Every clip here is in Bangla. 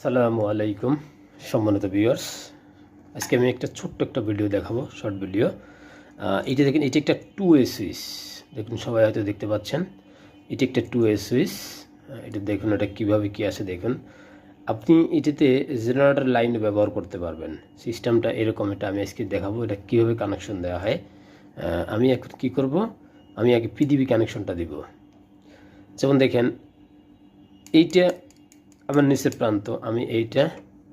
আসসালামু আলাইকুম, সম্মানিত ভিউয়ার্স আজকে আমি একটা ছোট্ট একটা ভিডিও দেখাবো শর্ট ভিডিও এটা দেখেন এটি একটা টু এ সুইচ দেখুন, সবাই হয়তো দেখতে পাচ্ছেন। এটি একটা টু এ সুইচ এটা দেখুন, এটা কীভাবে কী আছে দেখুন। আপনি এটিতে জেনারেটর লাইন ব্যবহার করতে পারবেন। সিস্টেমটা এরকম এটা আমি আজকে দেখাবো, এটা কীভাবে কানেকশন দেওয়া হয়। আমি এখন কী করব? আমি আগে পিডিবি কানেকশনটা দিব। যেমন দেখেন, এইটা আমার নিচের প্রান্ত, আমি এইটা,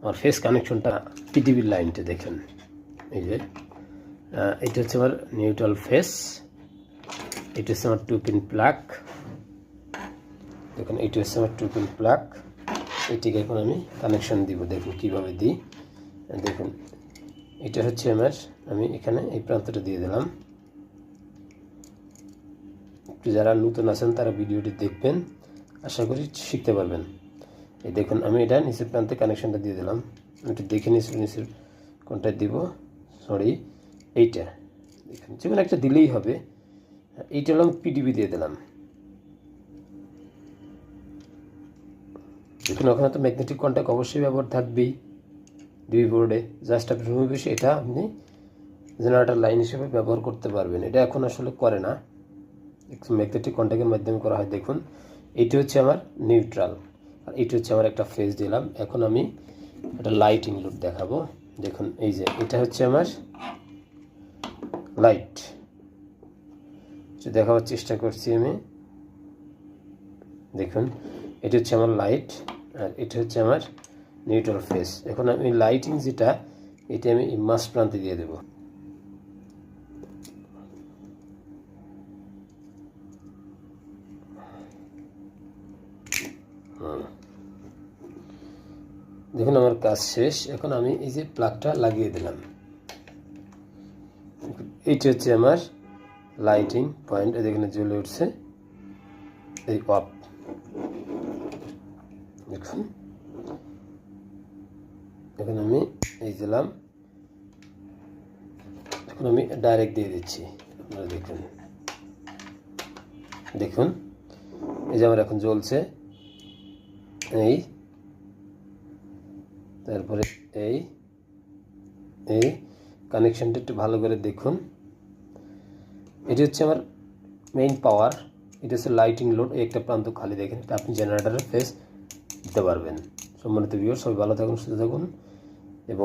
আমার ফেস কানেকশনটা পৃথিবীর লাইনটা দেখেন। এই যে এটা হচ্ছে আমার নিউট্রাল ফেস এটা হচ্ছে আমার টু পিন প্লাগ দেখুন, এটা হচ্ছে আমার টু পিন প্লাক এটিকে এখন আমি কানেকশন দিব, দেখুন কীভাবে দিই। দেখুন, এটা হচ্ছে আমার, আমি এখানে এই প্রান্তটা দিয়ে দিলাম। যারা নতুন আছেন, তারা ভিডিওটি দেখবেন, আশা করি শিখতে পারবেন। এই দেখুন, আমি এটা নিচের প্রান্তে কানেকশনটা দিয়ে দিলাম। একটু দেখে নিচ্ছি নিচের কোনটা দিব? সরি এইটা। দেখুন, যে কোনো একটা দিলেই হবে। এইটা হলাম পিডিবি দিয়ে দিলাম। দেখুন, ওখানে তো ম্যাগনেটিক কন্ট্যাক্ট অবশ্যই ব্যবহার থাকবেই। ডিবি বোর্ডে জাস্ট আপনি রুমে বসে এটা আপনি জেনারেটর লাইন হিসেবে ব্যবহার করতে পারবেন। এটা এখন আসলে করে না। ম্যাগনেটিক কন্ট্যাক্টের মাধ্যমে করা হয়। দেখুন, এইটি হচ্ছে আমার নিউট্রাল এইটি হচ্ছে আমার একটা ফেস দিলাম। এখন আমি একটা লাইটিং ইনক্লুড দেখাবো। দেখুন, এই যে, এটা হচ্ছে আমার লাইট দেখাবার চেষ্টা করছি আমি। দেখুন, এটা হচ্ছে আমার লাইট আর এটা হচ্ছে আমার নিউট্রাল ফেস এখন আমি লাইটিং যেটা, এটা আমি মাস প্রান্তে দিয়ে দেব। দেবো দেখুন, আমার কাজ শেষ। এখন আমি এই যে প্লাগটা লাগিয়ে দিলাম। এইটা হচ্ছে আমার লাইটিং পয়েন্ট এখানে জ্বলে উঠছে। এই অফ দেখুন। এখন আমি এই দিলাম। এখন আমি ডাইরেক্ট দিয়ে দিচ্ছি। আপনারা দেখুন। দেখুন। এই যে আমার এখন জ্বলছে। এই তারপরে এই এই কানেকশনটা একটু ভালো করে দেখুন। এটি হচ্ছে আমার মেইন পাওয়ার এটা হচ্ছে লাইটিং লোড একটা প্রান্ত খালি দেখেন, এটা আপনি জেনারেটারের ফেস দিতে পারবেন। সম্মানিত ভিউর সবাই ভালো থাকুন, সুস্থ থাকুন এবং